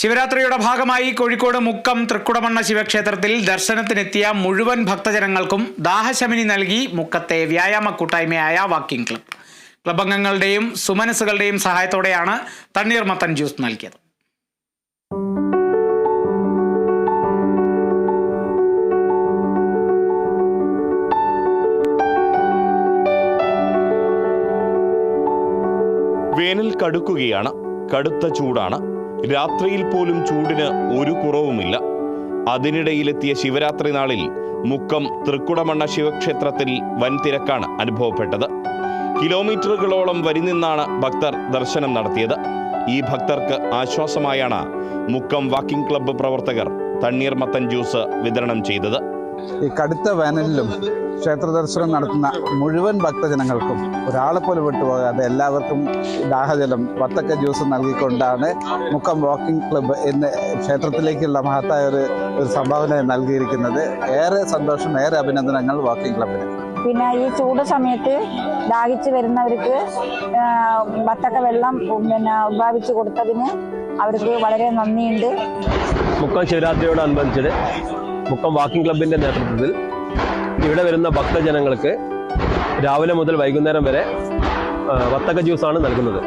ശിവരാത്രിയുടെ ഭാഗമായി കോഴിക്കോട് മുക്കം തൃക്കുടമണ്ണ ശിവക്ഷേത്രത്തിൽ ദർശനത്തിനെത്തിയ മുഴുവൻ ഭക്തജനങ്ങൾക്കും ദാഹശമിനി നൽകി മുക്കത്തെ വ്യായാമ കൂട്ടായ്മയായ വാക്കിംഗ് ക്ലബ്. ക്ലബ് അംഗങ്ങളുടെയും സുമനസുകളുടെയും സഹായത്തോടെയാണ് തണ്ണീർ മത്തൻ ജ്യൂസ് നൽകിയത്. വേനൽ കടുക്കുകയാണ്. കടുത്ത ചൂടാണ്. രാത്രിയിൽ പോലും ചൂടിന് ഒരു കുറവുമില്ല. അതിനിടയിലെത്തിയ ശിവരാത്രി നാളിൽ മുക്കം തൃക്കുടമണ്ണ ശിവക്ഷേത്രത്തിൽ വൻ തിരക്കാണ് അനുഭവപ്പെട്ടത്. കിലോമീറ്ററുകളോളം വരി നിന്നാണ് ഭക്തർ ദർശനം നടത്തിയത്. ഈ ഭക്തർക്ക് ആശ്വാസമായാണ് മുക്കം വാക്കിംഗ് ക്ലബ്ബ് പ്രവർത്തകർ തണ്ണീർമത്തൻ ജ്യൂസ് വിതരണം ചെയ്തത്. ഈ കടുത്ത വേനലിലും ക്ഷേത്ര ദർശനം നടത്തുന്ന മുഴുവൻ ഭക്തജനങ്ങൾക്കും ഒരാളെ പോലും വിട്ടുപോകാതെ എല്ലാവർക്കും ദാഹജലം വത്തക്ക ജ്യൂസ് നൽകിക്കൊണ്ടാണ് മുക്കം വാക്കിംഗ് ക്ലബ്ബ് എന്ന് ക്ഷേത്രത്തിലേക്കുള്ള മഹത്തായ ഒരു ഒരു സംഭാവന നൽകിയിരിക്കുന്നത്. ഏറെ സന്തോഷം ഏറെ അഭിനന്ദനങ്ങൾ വാക്കിംഗ് ക്ലബിന് പിന്നെ ഈ ചൂട് സമയത്ത് ദാഹിച്ച് വരുന്നവർക്ക് വത്തക്ക വെള്ളം പിന്നെ ഉദ്ഭാവിച്ച് കൊടുത്തതിന് അവർക്ക് വളരെ നന്ദിയുണ്ട്. മുക്കം ശിവരാത്രിയോടനുബന്ധിച്ച് മുക്കം വാക്കിംഗ് ക്ലബിന്റെ നേതൃത്വത്തിൽ ഇവിടെ വരുന്ന ഭക്തജനങ്ങൾക്ക് രാവിലെ മുതൽ വൈകുന്നേരം വരെ വത്തക്ക ആണ് നൽകുന്നത്.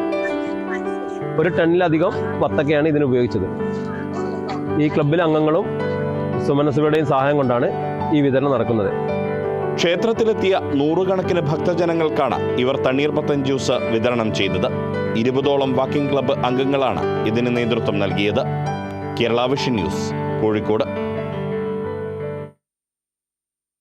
ഒരു ടണ്ണിലധികം വത്തക്കയാണ് ഇതിന് ഉപയോഗിച്ചത്. ഈ ക്ലബിലെ അംഗങ്ങളും സുമനസുകളുടെയും സഹായം കൊണ്ടാണ് ഈ വിതരണം നടക്കുന്നത്. ക്ഷേത്രത്തിലെത്തിയ നൂറുകണക്കിന് ഭക്തജനങ്ങൾക്കാണ് ഇവർ തണ്ണീർമത്തൻ ജ്യൂസ് വിതരണം ചെയ്തത്. ഇരുപതോളം വാക്കിംഗ് ക്ലബ്ബ് അംഗങ്ങളാണ് ഇതിന് നേതൃത്വം നൽകിയത്. Kerala vision news Kozhikode.